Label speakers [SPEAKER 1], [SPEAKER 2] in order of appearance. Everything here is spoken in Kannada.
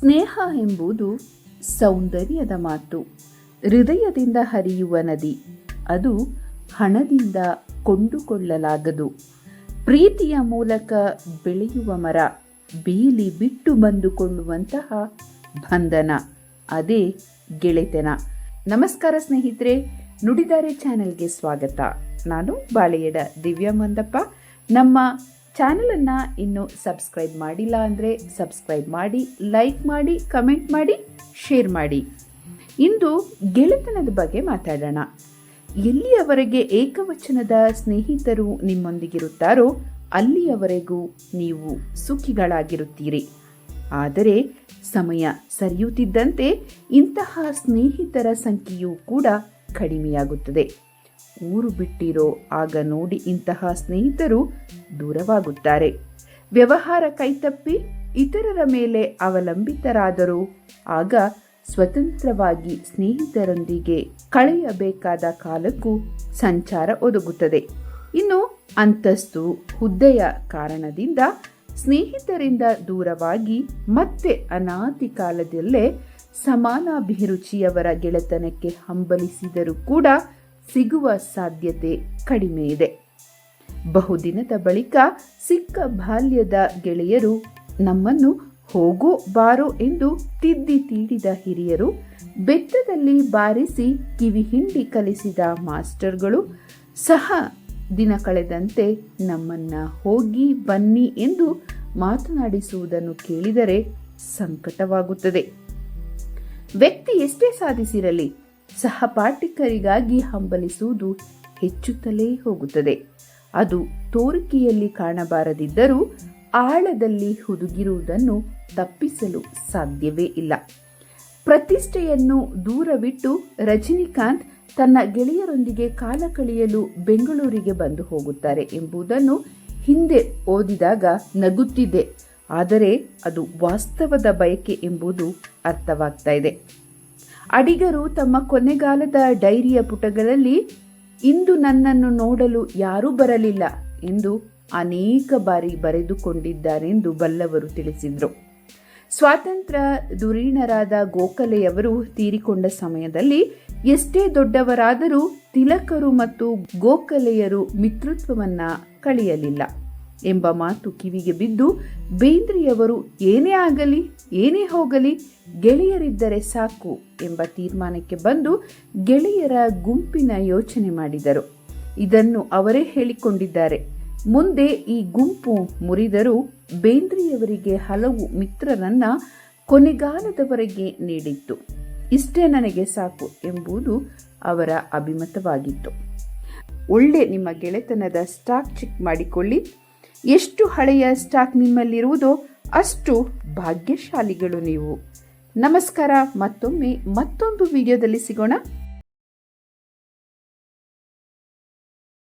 [SPEAKER 1] ಸ್ನೇಹ ಎಂಬುದು ಸೌಂದರ್ಯದ ಮಾತು. ಹೃದಯದಿಂದ ಹರಿಯುವ ನದಿ, ಅದು ಹಣದಿಂದ ಕೊಂಡುಕೊಳ್ಳಲಾಗದು. ಪ್ರೀತಿಯ ಮೂಲಕ ಬೆಳೆಯುವ ಮರ, ಬೀಲಿ ಬಿಟ್ಟು ಬಂದುಕೊಳ್ಳುವಂತಹ ಬಂಧನ, ಅದೇ ಗೆಳೆತನ. ನಮಸ್ಕಾರ ಸ್ನೇಹಿತರೆ, ನುಡಿದಾರೆ ಚಾನೆಲ್ಗೆ ಸ್ವಾಗತ. ನಾನು ಬಾಳೆಯಡ ದಿವ್ಯಾ ಮಂದಪ್ಪ. ನಮ್ಮ ಚಾನಲನ್ನು ಇನ್ನೂ ಸಬ್ಸ್ಕ್ರೈಬ್ ಮಾಡಿಲ್ಲ ಅಂದರೆ ಸಬ್ಸ್ಕ್ರೈಬ್ ಮಾಡಿ, ಲೈಕ್ ಮಾಡಿ, ಕಮೆಂಟ್ ಮಾಡಿ, ಶೇರ್ ಮಾಡಿ. ಇಂದು ಗೆಳೆತನದ ಬಗ್ಗೆ ಮಾತಾಡೋಣ. ಎಲ್ಲಿಯವರೆಗೆ ಏಕವಚನದ ಸ್ನೇಹಿತರು ನಿಮ್ಮೊಂದಿಗಿರುತ್ತಾರೋ ಅಲ್ಲಿಯವರೆಗೂ ನೀವು ಸುಖಿಗಳಾಗಿರುತ್ತೀರಿ. ಆದರೆ ಸಮಯ ಸರಿಯುತ್ತಿದ್ದಂತೆ ಇಂತಹ ಸ್ನೇಹಿತರ ಸಂಖ್ಯೆಯೂ ಕೂಡ ಕಡಿಮೆಯಾಗುತ್ತದೆ. ಊರು ಬಿಟ್ಟಿರೋ ಆಗ ನೋಡಿ ಇಂತಹ ಸ್ನೇಹಿತರು ದೂರವಾಗುತ್ತಾರೆ. ವ್ಯವಹಾರ ಕೈತಪ್ಪಿ ಇತರರ ಮೇಲೆ ಅವಲಂಬಿತರಾದರೂ ಆಗ ಸ್ವತಂತ್ರವಾಗಿ ಸ್ನೇಹಿತರೊಂದಿಗೆ ಕಳೆಯಬೇಕಾದ ಕಾಲಕ್ಕೂ ಸಂಚಾರ ಒದಗುತ್ತದೆ. ಇನ್ನು ಅಂತಸ್ತು ಹುದ್ದೆಯ ಕಾರಣದಿಂದ ಸ್ನೇಹಿತರಿಂದ ದೂರವಾಗಿ ಮತ್ತೆ ಅನಾದಿ ಕಾಲದಲ್ಲೇ ಸಮಾನಾಭಿರುಚಿಯವರ ಗೆಳೆತನಕ್ಕೆ ಹಂಬಲಿಸಿದರೂ ಕೂಡ ಸಿಗುವ ಸಾಧ್ಯತೆ ಕಡಿಮೆ ಇದೆ. ಬಹುದಿನದ ಬಳಿಕ ಸಿಕ್ಕ ಬಾಲ್ಯದ ಗೆಳೆಯರು ನಮ್ಮನ್ನು ಹೋಗೋ ಬಾರೋ ಎಂದು ತಿದ್ದಿ ತೀಡಿದ ಹಿರಿಯರು ಬೆತ್ತದಲ್ಲಿ ಬಾರಿಸಿ ಕಿವಿ ಹಿಂಡಿ ಕಲಿಸಿದ ಮಾಸ್ಟರ್ಗಳು ಸಹ ದಿನ ಕಳೆದಂತೆ ನಮ್ಮನ್ನ ಹೋಗಿ ಬನ್ನಿ ಎಂದು ಮಾತನಾಡಿಸುವುದನ್ನು ಕೇಳಿದರೆ ಸಂಕಟವಾಗುತ್ತದೆ. ವ್ಯಕ್ತಿ ಎಷ್ಟೇ ಸಾಧಿಸಿರಲಿ ಸಹಪಾಠಿಕರಿಗಾಗಿ ಹಂಬಲಿಸುವುದು ಹೆಚ್ಚುತ್ತಲೇ ಹೋಗುತ್ತದೆ. ಅದು ತೋರಿಕೆಯಲ್ಲಿ ಕಾಣಬಾರದಿದ್ದರೂ ಆಳದಲ್ಲಿ ಹುದುಗಿರುವುದನ್ನು ತಪ್ಪಿಸಲು ಸಾಧ್ಯವೇ ಇಲ್ಲ. ಪ್ರತಿಷ್ಠೆಯನ್ನು ದೂರವಿಟ್ಟು ರಜನಿಕಾಂತ್ ತನ್ನ ಗೆಳೆಯರೊಂದಿಗೆ ಕಾಲ ಕಳೆಯಲು ಬೆಂಗಳೂರಿಗೆ ಬಂದು ಹೋಗುತ್ತಾರೆ ಎಂಬುದನ್ನು ಹಿಂದೆ ಓದಿದಾಗ ನಗುತ್ತಿದೆ. ಆದರೆ ಅದು ವಾಸ್ತವದ ಬಯಕೆ ಎಂಬುದು ಅರ್ಥವಾಗ್ತಾ ಇದೆ. ಅಡಿಗರು ತಮ್ಮ ಕೊನೆಗಾಲದ ಡೈರಿಯ ಪುಟಗಳಲ್ಲಿ, ಇಂದು ನನ್ನನ್ನು ನೋಡಲು ಯಾರೂ ಬರಲಿಲ್ಲ ಎಂದು ಅನೇಕ ಬಾರಿ ಬರೆದುಕೊಂಡಿದ್ದಾರೆಂದು ಬಲ್ಲವರು ತಿಳಿಸಿದರು. ಸ್ವಾತಂತ್ರ್ಯ ದುರೀಣರಾದ ಗೋಖಲೆಯವರು ತೀರಿಕೊಂಡ ಸಮಯದಲ್ಲಿ ಎಷ್ಟೇ ದೊಡ್ಡವರಾದರೂ ತಿಲಕರು ಮತ್ತು ಗೋಖಲೆಯರು ಮಿತ್ರತ್ವವನ್ನು ಕಳೆಯಲಿಲ್ಲ. ಎಂಬ ಮಾತು ಕಿವಿಗೆ ಬಿದ್ದು, ಬೇಂದ್ರಿಯವರು ಏನೇ ಆಗಲಿ, ಏನೇ ಹೋಗಲಿ, ಗೆಳೆಯರಿದ್ದರೆ ಸಾಕು ಎಂಬ ತೀರ್ಮಾನಕ್ಕೆ ಬಂದು ಗೆಳೆಯರ ಗುಂಪಿನ ಯೋಚನೆ ಮಾಡಿದರು. ಇದನ್ನು ಅವರೇ ಹೇಳಿಕೊಂಡಿದ್ದಾರೆ. ಮುಂದೆ ಈ ಗುಂಪು ಮುರಿದರೂ ಬೇಂದ್ರಿಯವರಿಗೆ ಹಲವು ಮಿತ್ರರನ್ನ ಕೊನೆಗಾಲದವರೆಗೆ ನೀಡಿತ್ತು. ಇಷ್ಟೇ ನನಗೆ ಸಾಕು ಎಂಬುದು ಅವರ ಅಭಿಮತವಾಗಿತ್ತು. ಒಳ್ಳೆ ನಿಮ್ಮ ಗೆಳೆತನದ ಸ್ಟಾಕ್ ಚೆಕ್ ಮಾಡಿಕೊಳ್ಳಿ. ಎಷ್ಟು ಹಳೆಯ ಸ್ಟಾಕ್ ನಿಮ್ಮಲ್ಲಿರುವುದೋ ಅಷ್ಟು ಭಾಗ್ಯಶಾಲಿಗಳು ನೀವು. ನಮಸ್ಕಾರ ಮತ್ತೊಮ್ಮೆ ಮತ್ತೊಂದು ವಿಡಿಯೋದಲ್ಲಿ ಸಿಗೋಣ.